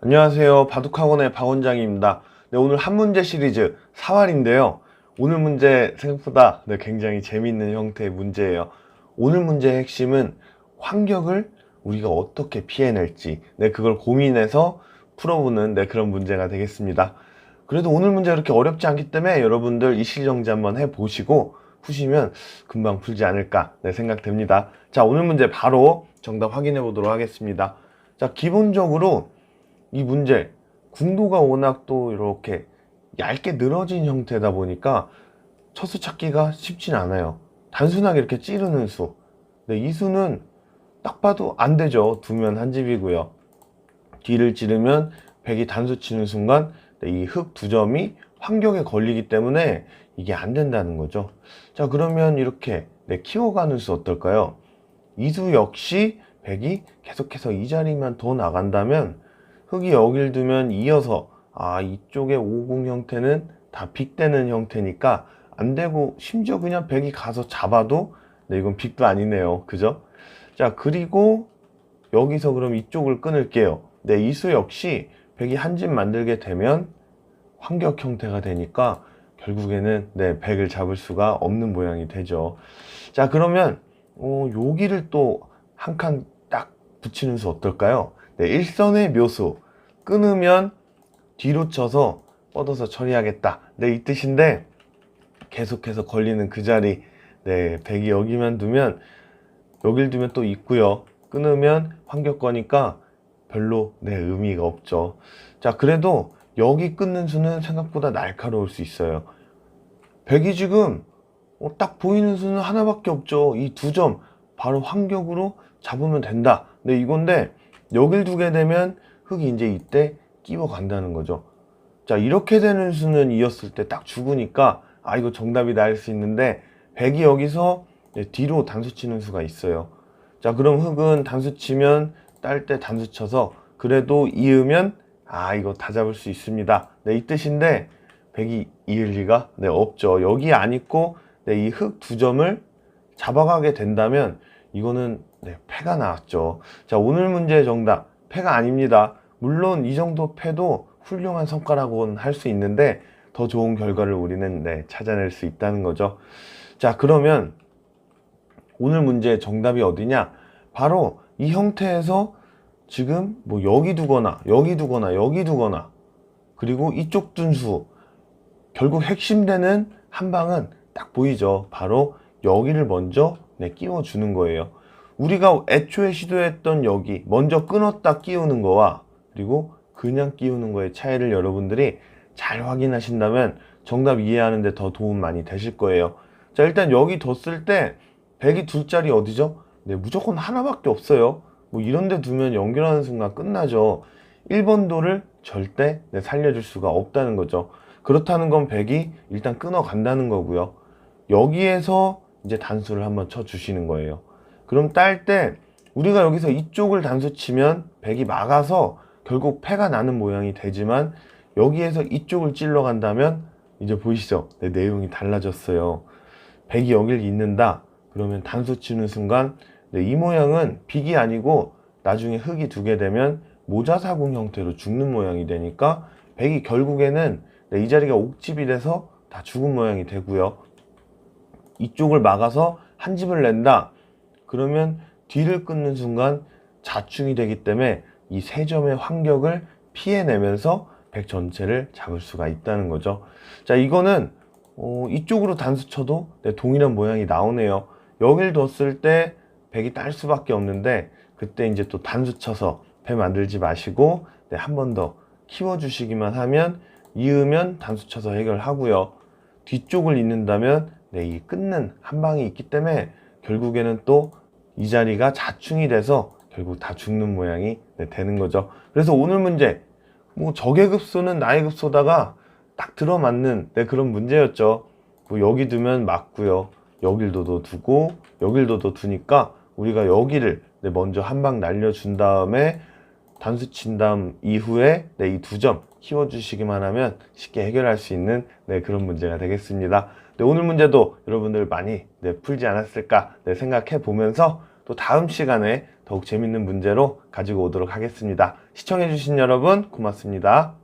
안녕하세요. 바둑학원의 박 원장입니다. 네, 오늘 한 문제 시리즈 4활인데요. 오늘 문제 생각보다 네, 굉장히 재미있는 형태의 문제예요. 오늘 문제의 핵심은 환격을 우리가 어떻게 피해낼지, 네, 그걸 고민해서 풀어보는 네, 그런 문제가 되겠습니다. 그래도 오늘 문제 이렇게 어렵지 않기 때문에 여러분들 이 실정지 한번 해보시고 푸시면 금방 풀지 않을까 네, 생각됩니다. 자, 오늘 문제 바로 정답 확인해 보도록 하겠습니다. 자, 기본적으로 이 문제 궁도가 워낙 또 이렇게 얇게 늘어진 형태다 보니까 처수 찾기가 쉽진 않아요. 단순하게 이렇게 찌르는 수. 네, 이 수는 딱 봐도 안 되죠. 두면 한 집이고요. 뒤를 찌르면 백이 단수 치는 순간 네, 이흙 두 점이 환경에 걸리기 때문에 이게 안 된다는 거죠. 자, 그러면 이렇게 네, 키워가는 수 어떨까요? 이수 역시 백이 계속해서 이 자리만 더 나간다면 흙이 여길 두면 이어서 아 이쪽에 50 형태는 다 빅되는 형태니까 안 되고 심지어 그냥 백이 가서 잡아도 네 이건 빅도 아니네요. 그죠? 자 그리고 여기서 그럼 이쪽을 끊을게요. 네 이수 역시 백이 한 집 만들게 되면 환격 형태가 되니까 결국에는 네 백을 잡을 수가 없는 모양이 되죠. 자 그러면 어, 여기를 또 한 칸 딱 붙이는 수 어떨까요 네, 일선의 묘수 끊으면 뒤로 쳐서 뻗어서 처리하겠다. 네, 이 뜻인데 계속해서 걸리는 그 자리 네, 백이 여기만 두면 여길 두면 또 있고요. 끊으면 환격거니까 별로 네, 의미가 없죠. 자, 그래도 여기 끊는 수는 생각보다 날카로울 수 있어요. 백이 지금 어, 딱 보이는 수는 하나밖에 없죠. 이 두 점 바로 환격으로 잡으면 된다. 네, 이건데 여길 두게 되면 흙이 이제 이때 끼워 간다는 거죠. 자, 이렇게 되는 수는 이었을 때 딱 죽으니까 아, 이거 정답이 나일 수 있는데 백이 여기서 뒤로 단수 치는 수가 있어요. 자, 그럼 흙은 단수 치면 딸 때 단수 쳐서 그래도 이으면 아, 이거 다 잡을 수 있습니다. 네, 이 뜻인데 백이 이을 리가 네, 없죠. 여기 안 있고 네, 이 흙 두 점을 잡아가게 된다면 이거는 네, 패가 나왔죠. 자, 오늘 문제의 정답 패가 아닙니다. 물론 이 정도 패도 훌륭한 성과라고는 할 수 있는데 더 좋은 결과를 우리는 네, 찾아낼 수 있다는 거죠. 자, 그러면 오늘 문제의 정답이 어디냐? 바로 이 형태에서 지금 뭐 여기 두거나 여기 두거나 여기 두거나 그리고 이쪽 둔수 결국 핵심되는 한 방은 딱 보이죠. 바로 여기를 먼저 네, 끼워주는 거예요. 우리가 애초에 시도했던 여기 먼저 끊었다 끼우는 거와 그리고 그냥 끼우는 거의 차이를 여러분들이 잘 확인하신다면 정답 이해하는 데 더 도움 많이 되실 거예요. 자 일단 여기 뒀을 때 백이 둘 자리 어디죠? 네 무조건 하나밖에 없어요. 뭐 이런 데 두면 연결하는 순간 끝나죠. 1번도를 절대 네, 살려줄 수가 없다는 거죠. 그렇다는 건 백이 일단 끊어 간다는 거고요. 여기에서 이제 단수를 한번 쳐 주시는 거예요. 그럼 딸 때 우리가 여기서 이쪽을 단수 치면 백이 막아서 결국 패가 나는 모양이 되지만 여기에서 이쪽을 찔러 간다면 이제 보이시죠? 네, 내용이 달라졌어요. 백이 여길 잇는다. 그러면 단수 치는 순간 네, 이 모양은 빅이 아니고 나중에 흙이 두게 되면 모자사궁 형태로 죽는 모양이 되니까 백이 결국에는 네, 이 자리가 옥집이 돼서 다 죽은 모양이 되고요. 이쪽을 막아서 한 집을 낸다. 그러면 뒤를 끊는 순간 자충이 되기 때문에 이 세 점의 환격을 피해내면서 백 전체를 잡을 수가 있다는 거죠. 자, 이거는 어, 이쪽으로 단수 쳐도 네, 동일한 모양이 나오네요. 여길 뒀을 때 백이 딸 수밖에 없는데 그때 이제 또 단수 쳐서 배 만들지 마시고 네, 한 번 더 키워주시기만 하면 이으면 단수 쳐서 해결하고요. 뒤쪽을 잇는다면 네, 이 끊는 한 방이 있기 때문에 결국에는 또 이 자리가 자충이 돼서 결국 다 죽는 모양이 네, 되는 거죠. 그래서 오늘 문제 뭐 적의 급소는 나의 급소다가 딱 들어맞는 네, 그런 문제였죠. 뭐 여기 두면 맞고요. 여길 도도 두고 여길 도도 두니까 우리가 여기를 네, 먼저 한 방 날려준 다음에 단수 친 다음 이후에 네, 이 두 점 키워주시기만 하면 쉽게 해결할 수 있는 네, 그런 문제가 되겠습니다. 네, 오늘 문제도 여러분들 많이 네, 풀지 않았을까 네, 생각해 보면서 또 다음 시간에 더욱 재밌는 문제로 가지고 오도록 하겠습니다. 시청해주신 여러분 고맙습니다.